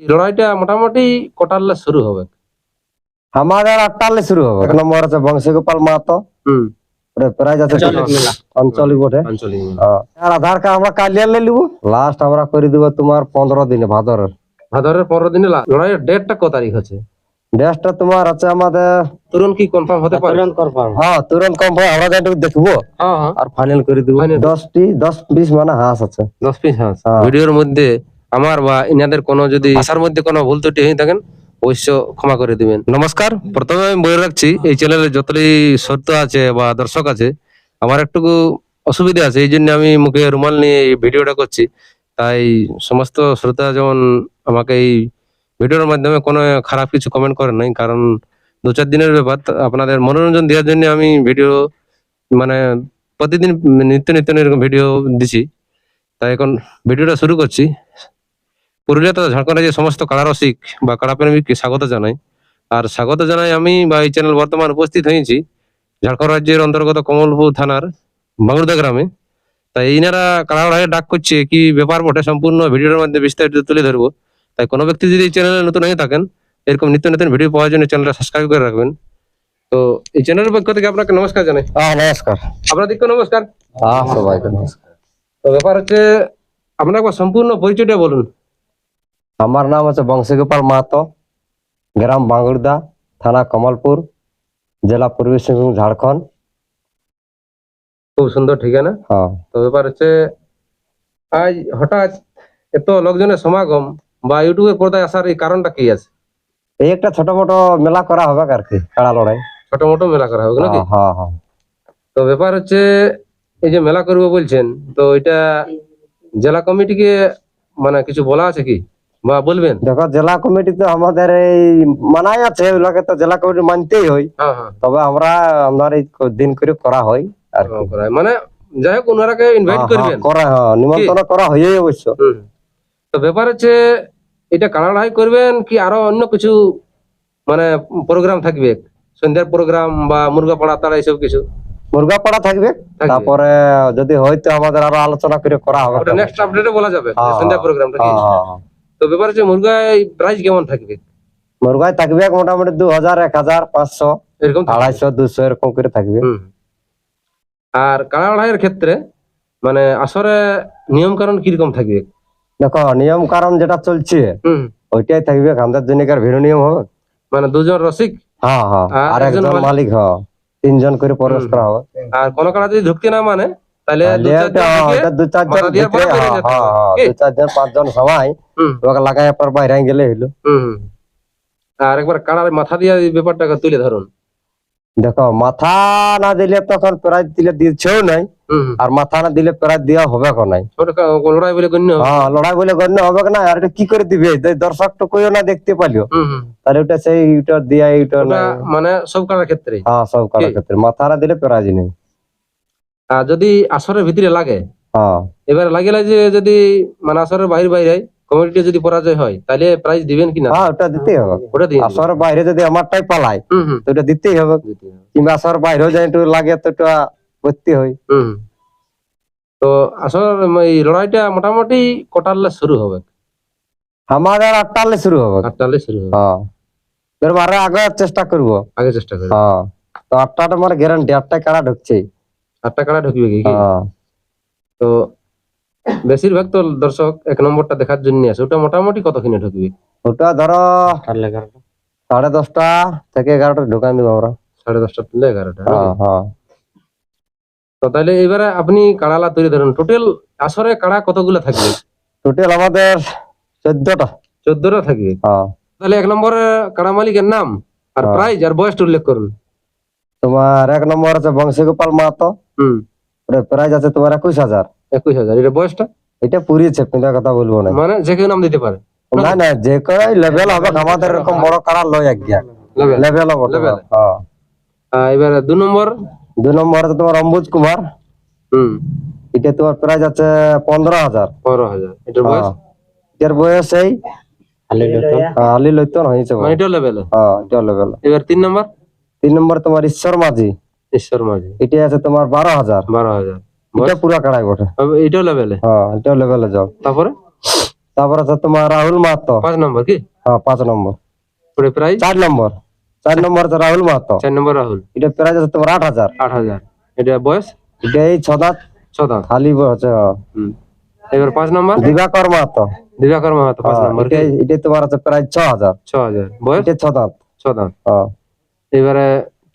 লড়াইটা মোটামুটি কটালে শুরু হবে। আমাদের আটটালে শুরু হবে। এক নম্বর আছে বংশীগোপাল মাহাতো। প্রাইজ আছে আঞ্চলিক বটে। আঞ্চলিক মেলা। হ্যাঁ। আর আধার কার্ড আমরা কালিয়ার লে লাস্ট আমরা করে দিব তোমার পনেরো দিনে ভাদরের। ভাদরের পনেরো দিনে লা- লড়াইয়ের ডেটটা কত তারিখ আছে তোমার আছে আমাদের তুরন্ত কি কনফার্ম হতে পারে? হ্যাঁ তুরন্ত আমরা দেখব হ্যাঁ হ্যাঁ। আর ফাইনাল করে দিব। Final। দশটি দশ বিশ মানে হাঁস আছে। দশ পিস হাঁস। ভিডিওর মধ্যে আমার বা ইনাদের কোনো যদি আশার মধ্যে কোনো ভুল ত্রুটি হয়ে থাকেন, অবশ্য ক্ষমা করে দিবেন। নমস্কার। প্রথমে আমি বলে রাখছি, এই চ্যানেলে যতই সত্য আছে বা দর্শক আছে, আমার একটু অসুবিধা আছে, এই জন্য আমি মুখে রুমাল নিয়ে এই ভিডিওটা করছি। তাই সমস্ত শ্রোতা যেমন আমাকে এই ভিডিওর মাধ্যমে কোনো খারাপ কিছু কমেন্ট করেন নাই, কারণ দু চার দিনের ব্যাপার, আপনাদের মনোরঞ্জন দেওয়ার জন্য আমি ভিডিও মানে প্রতিদিন নিত্য নিত্য এরকম ভিডিও দিছি। তাই এখন ভিডিওটা শুরু করছি। পুরুলিয়া তথা ঝাড়খণ্ড রাজ্যের সমস্ত কাড়া রসিক বা কাড়া প্রেমিককে স্বাগত জানাই। আর স্বাগত জানাই আমি বা এই চ্যানেল বর্তমান উপস্থিত হয়েছি ঝাড়খণ্ড রাজ্যের অন্তর্গত কমলপুর থানার বাংলুদা গ্রামে। তাই ইনারা কাড়া লড়াইয়ে ডাক করছে কি ব্যাপার বটে? সম্পূর্ণ ভিডিওর মধ্যে বিস্তারিত তুলে ধরবো। তাই কোনো ব্যক্তি যদি এই চ্যানেলে নতুন হয়ে থাকেন এরকম নিত্য নতুন ভিডিও পাওয়ার জন্য চ্যানেলটা সাবস্ক্রাইব করে রাখবেন। তো এই চ্যানেলের পক্ষ থেকে আপনাকে নমস্কার জানাই। হ্যাঁ নমস্কার। আপনাদেরকে নমস্কার। হ্যাঁ সবাইকে নমস্কার। তো ব্যাপার হচ্ছে আপনার একবার সম্পূর্ণ পরিচয়টা বলুন। আমার নাম হচ্ছে বংশীগোপাল মাহাতো গ্রাম বাঙ্গুরদা থানা কমলপুর জেলা পূর্বী সিংভূম ঝাড়খণ্ড। খুব সুন্দর ঠিকানা। হ্যাঁ। তো ব্যাপার হচ্ছে আজ হঠাৎ এত লোকজনের সমাগম বা ইউটিউবের পর্দায় আসার এই কারণটা কি আছে? এই একটা ছোট মোটো মেলা করা হবে আর কি কাড়া লড়াই। ছোট মোটো মেলা করা হবে নাকি? হ্যাঁ হ্যাঁ হ্যাঁ। তো ব্যাপার হচ্ছে এই যে মেলা করব বলছেন তো এটা জেলা কমিটিকে মানে কিছু বলা আছে কি? বা বলবেন? দেখো জেলা কমিটি তো আমাদের এই মানাই আছে ওগুলোকে তো জেলা কমিটি মানতেই হয়। হ্যাঁ হ্যাঁ। তবে আমরা এই দিন করে করা হয় আর। মানে যাই হোক ওনারাকে ইনভাইট করবেন। করা হ্যাঁ নিমন্ত্রণ করা হয়ে অবশ্য। তো ব্যাপার হচ্ছে এটা কানাডাই করবেন কি আরও অন্য কিছু মানে প্রোগ্রাম থাকবে? সন্ধ্যার প্রোগ্রাম বা মুরগা পাড়া তারা এইসব কিছু? মুরগা পাড়া থাকবে? তারপরে যদি হয়তো আমাদের আরও আলোচনা করে করা হবে। নেক্সট আপডেটে বলা যাবে হ্যাঁ, সন্ধ্যা। প্রোগ্রামটা কি। তো ব্যাপার হচ্ছে মুরগায় প্রাইস কেমন থাকবে? মুরগায় থাকবে মোটামুটি দু হাজার এক হাজার পাঁচশো এরকম আড়াইশো দুশো এরকম করে থাকবে। আর কাড়া লড়াইয়ের ক্ষেত্রে মানে আসরে নিয়ম কারণ কীরকম থাকবে? দেখো নিয়ম কারণ যেটা চলছে হুম। ওইটাই থাকবে আমাদের জনিকার ভিড় নিয়ম হবে। মানে দুজন রসিক? হ্যাঁ হ্যাঁ। আর একজন মালিক? মালিক হ্যাঁ। তিনজন করে। করা হবে। আর কোন কাড়া যদি ঢুকতে না মানে? তাহলে দু দু মাথা হ্যাঁ, হ্যাঁ, হবে। কি? দু চারজন পাঁচজন সবাই ওকে লাগাই আপনার বাইরে গেলে হইল হুম হুম। আর একবার কাড়ার মাথা দিয়ে ব্যাপারটাকে তুলে ধরুন দেখো মাথা না দিলে তখন প্রাইজ দিলে দিচ্ছেও নাই। আর মাথা না দিলে প্রাইজ দেওয়া হবে কো নাই লড়াই বলে গণ্য হবে। হ্যাঁ লড়াই বলে গণ্য হবে না আর এটা কি করে দিবে দর্শক তো কইও না দেখতে পালিও। তাহলে ওটা সেই ওটা দিয়া ওটা মানে সব কাড়ার ক্ষেত্রে হ্যাঁ সব করার ক্ষেত্রে মাথা না দিলে প্রাইজ নেই যদি আসরের ভিতরে লাগে এবার লাগিলে যে যদি মানে আসরের বাইরে বাইরে কমিটি যদি পরাজয় হয় তাহলে প্রাইজ দিবেন কিনা? হ্যাঁ ওটা দিতেই হবে। ওটা আসর বাইরে যদি আমারটাই হুম তো ওটা দিতেই হবে। কিংবা আসর বাইরেও যাই একটু লাগে তো ওটা করতে হয় তো আসল এই লড়াইটা মোটামুটি কটালে শুরু হবে? আমাদের আটটালে শুরু হবে। আটটালে শুরু হবে। হ্যাঁ আগে চেষ্টা করব। আগে চেষ্টা করি হ্যাঁ তো আটটাটা আমার গ্যারান্টি আটটায় কারা ঢুকছে? আটটা কাড়া ঢুকবে কি তো বেশিরভাগ তো দর্শক এক নম্বরটা দেখার জন্য আসে ওটা মোটামুটি কতক্ষণে ঢুকবে? ওটা ধরো সাড়ে দশটা থেকে এগারোটা ঢুকান দিব আমরা। সাড়ে দশটা থেকে এগারোটা তো তাহলে এবারে আপনি কাড়ালা তৈরি ধরুন। টোটাল আসরে কাড়া কতগুলো থাকবে? টোটাল আমাদের চোদ্দটা। চোদ্দটা থাকবে? তাহলে এক নম্বরে কাড়া মালিকের নাম আর। প্রাইজ আর বয়সটা উল্লেখ করুন। তোমার এক নম্বর আছে বংশীগোপাল মাহাতো। হুম। ওটা প্রাইস আছে তোমার একুশ হাজার। একুশ হাজার। এটা বয়সটা? এটা পুরিয়েছে কিন্তু কথা বলব না। মানে যে কেউ নাম দিতে পারে। না না যে কোনো লেভেল হবে আমাদের এরকম বড় কারা লয় এক গিয়া। লেভেল হবে Level। হ্যাঁ। এবারে দু নম্বর। দুই নম্বর আছে তোমার অম্বুজ কুমার। হুম। এটা তোমার প্রাইস আছে পনেরো হাজার। পনেরো হাজার। এটার বয়স? হ্যাঁ। এটার বয়স এই? হ্যাঁ, আলী লইতন হয়েছে মানে এটাও লেভেলে হ্যাঁ এটা লেভেল এবার তিন নম্বর? তিন নম্বর তোমার ঈশ্বর মাঝি। ঈশ্বর মাঝি। এটা আছে তোমার বারো হাজার। বারো হাজার। এটা পুরা কাড়াই বটে। এটাও লেভেলে হ্যাঁ এটা লেভেলে যাও। তারপরে? তারপর আছে তোমার রাহুল মাহাতো। পাঁচ নম্বর কি? হ্যাঁ পাঁচ নম্বর। ওটা প্রাইস চার নম্বর। চার নম্বর আছে রাহুল মাহাতো। চার নম্বর রাহুল। এটা প্রাইস আছে তোমার আট হাজার। আট হাজার। এটা বয়স? এটা এই ছ দাঁত ছ দাঁত খালি আছে হ্যাঁ। এবার পাঁচ নম্বর? দিবাকর মাহাতো। দিবাকর মাহাতো পাঁচ হ্যাঁ, নম্বর এটাই তোমার আছে প্রায় ছ হাজার। ছ হাজার। বয়স? এটা ছ দাঁত ছ দাঁত হ্যাঁ। এবারে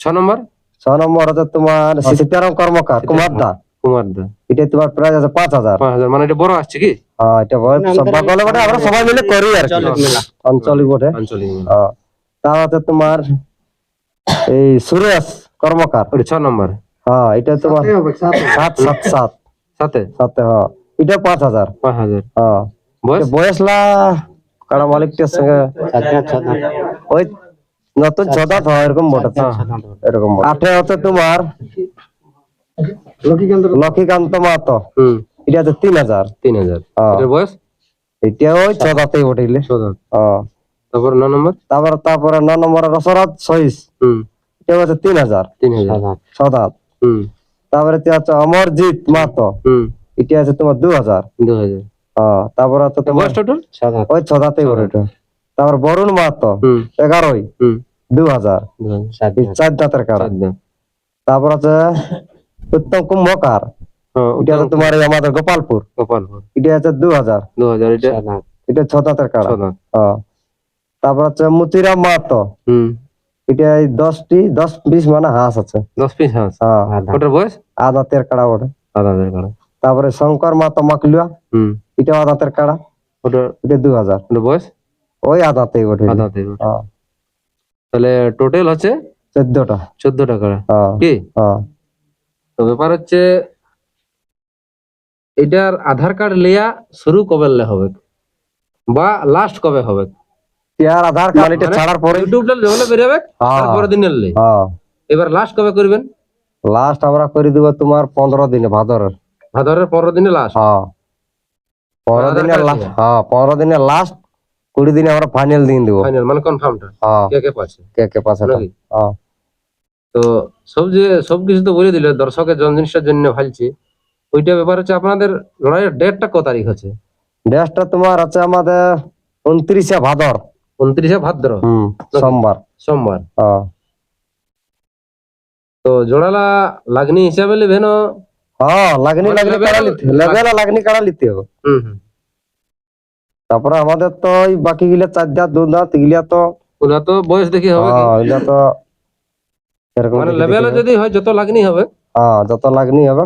ছ নম্বর? ছ নম্বর আছে তোমার সীতারাম কর্মকার কুমার দা কুমার দা এটা তোমার প্রাইস আছে পাঁচ হাজার। পাঁচ হাজার মানে এটা বড় আসছে কি? হ্যাঁ এটা বয়- সব বলে বটে আমরা সবাই মিলে করি আর আঞ্চলিক বটে। আঞ্চলিক হ্যাঁ। তার আছে তোমার এই সুরেশ কর্মকার। ওটা ছ নম্বর। হ্যাঁ এটা তোমার সাত সাত সাত। সাথে? সাথে হ্যাঁ। এটা পাঁচ হাজার। পাঁচ হাজার। হ্যাঁ। বয়স? বয়সলা কাড়া মালিকটার সঙ্গে? ওই নতুন ছদাত হয় এরকম বটে। তো। এরকম। আটে হচ্ছে তোমার লক্ষ্মীকান্ত মাহাতো। এটা আছে তিন হাজার। তিন হাজার। হ্যাঁ। বয়স? এটা ওই ছ হ্যাঁ। তারপর ন নম্বর? তারপর তারপরে ন নম্বরে রসরাজ সহিস। এটা হচ্ছে তিন হাজার। তিন হাজার। ছদাত হুম। তারপরে এটা হচ্ছে অমরজিৎ এটা আছে তোমার দু হাজার। দু হাজার। হ্যাঁ তারপরে হচ্ছে তোমার বয়স টোটাল? ওই বটে তারপর বরুণ মাহাতো এগারোই। দু হাজার চার দাঁতের দাঁত। তারপর আছে উত্তম কুম্ভকার। হ্যাঁ এটা আছে তোমার এই আমাদের গোপালপুর। গোপালপুর। এটা আছে দু হাজার দু হাজার এটা ছ দাঁতের। তারপর আছে মতিরাম মাহাতো। এটা এই দশটি দশ বিশ মানে হাঁস আছে। দশ পিস হাঁস? হ্যাঁ। ওটার বয়স? আদাতের কাড়া ওটা। সাত হাজার কাড়া তারপরে শঙ্কর মাহাতো মাকলুয়া। হুম। এটা আদাতের কাড়া ওটা এটা দু হাজার ওটা বয়স? ওই আদাতেই ওঠে। হ্যাঁ। তাহলে টোটাল হচ্ছে? চোদ্দটা। চোদ্দটা কাড়া হ্যাঁ। কি? হ্যাঁ। তো ব্যাপার হচ্ছে এটার আধার কার্ড লিয়া শুরু কবে হবে? বা লাস্ট কবে হবে? আধার কার্ড এটা মানে ছাড়ার পরে ইউটিউব যখন হ্যাঁ। তারপরে দিনের লে হ্যাঁ। এবার লাস্ট কবে করবেন? লাস্ট আমরা করে দিব তোমার পনেরো দিনে ভাদরের। ভাদরের পনেরো দিনে লাস্ট হ্যাঁ। পনেরো দিনে লাস্ট হ্যাঁ পনেরো দিনে লাস্ট কুড়ি দিনে আমরা ফাইনাল দিন দিব। ফাইনাল মানে কনফার্মটা হ্যাঁ। কে কে পাচ্ছে? কে কে পাশে হ্যাঁ। তো সব যে সব কিছু তো বলে দিলে দর্শকের জন জিনিসটার জন্য ভালছি। ওইটা ব্যাপার হচ্ছে আপনাদের লড়াইয়ের ডেটটা কত তারিখ আছে ড্রেসটা তোমার আছে আমাদের উনত্রিশে ভাদর। উনত্রিশে ভাদ্র? সোমবার। সোমবার। হ্যাঁ। তো জোড়ালা লাগনি হিসাবে নেবেন হ্যাঁ লাগনি লাগনি কাড়া লিতে লাগনি কাড়া লিতে হবে। হুম হুম। তারপরে আমাদের তো ওই বাকি গিলা চার দাঁত দু দাঁত এগুলা তো ওরা তো বয়স দেখি হবে কি হ্যাঁ এগুলা তো এরকম মানে দেখে লেভেলে দেখে- যদি হয় যত লাগনি হবে। হ্যাঁ যত লাগনি হবে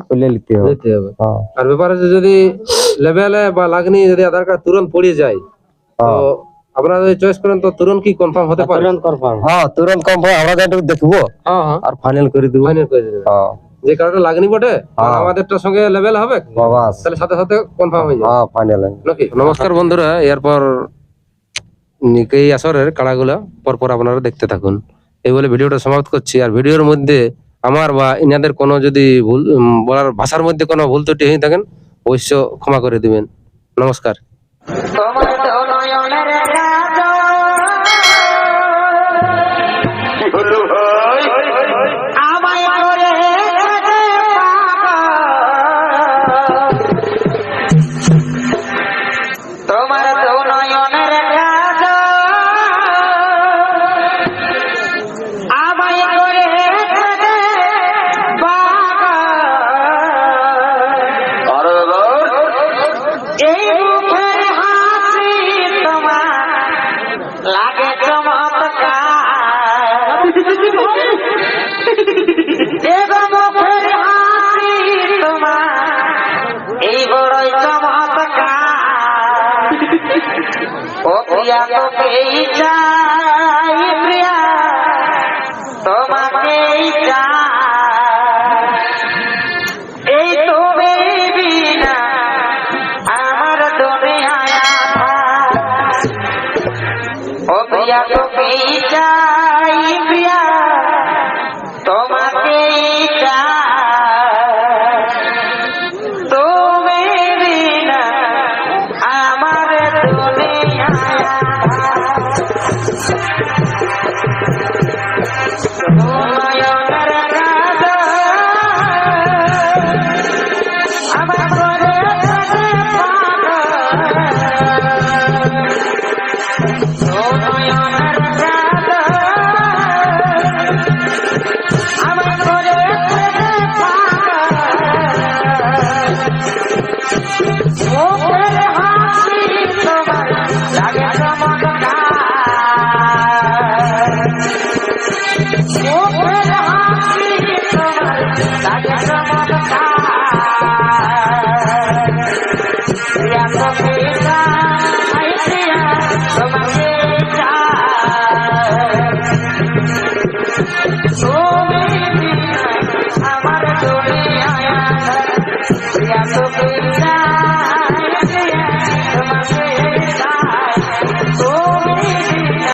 হবে। হবে। হ্যাঁ। আর ব্যাপার যদি লেভেলে বা লাগনি যদি আধার কার্ড তুরন্ত পড়ে যায় তো হ্যাঁ। আপনারা যদি চয়েস করেন তো তুরন্ত কি কনফার্ম হতে পারে? হ্যাঁ তুরন্ত কম হয় আমরা যেটুকু দেখব। হ্যাঁ হ্যাঁ। আর ফাইনাল করে দিব। ফাইনাল করে হ্যাঁ। যে কারণে লাগনি বটে আর হ্যাঁ। আমাদেরটার সঙ্গে লেভেল হবে? বাবাস তাহলে সাথে সাথে কনফার্ম হয়ে যাবে। হ্যাঁ ফাইনাল নাকি? নমস্কার বন্ধুরা এরপর নিকেই আসরের কাড়াগুলা পরপর আপনারা দেখতে থাকুন। এই বলে ভিডিওটা সমাপ্ত করছি। আর ভিডিওর মধ্যে আমার বা ইনাদের কোনো যদি ভুল বলার ভাষার মধ্যে কোনো ভুল ত্রুটি হয়ে থাকেন অবশ্য ক্ষমা করে দিবেন। নমস্কার। ও প্রিয়া তোকেই চাই, প্রিয়া, তোমাকেই চাই। এই তুমি বিনা আমার দুনিয়ায় ও প্রিয়া, তুমি চাই, প্রিয়া I'm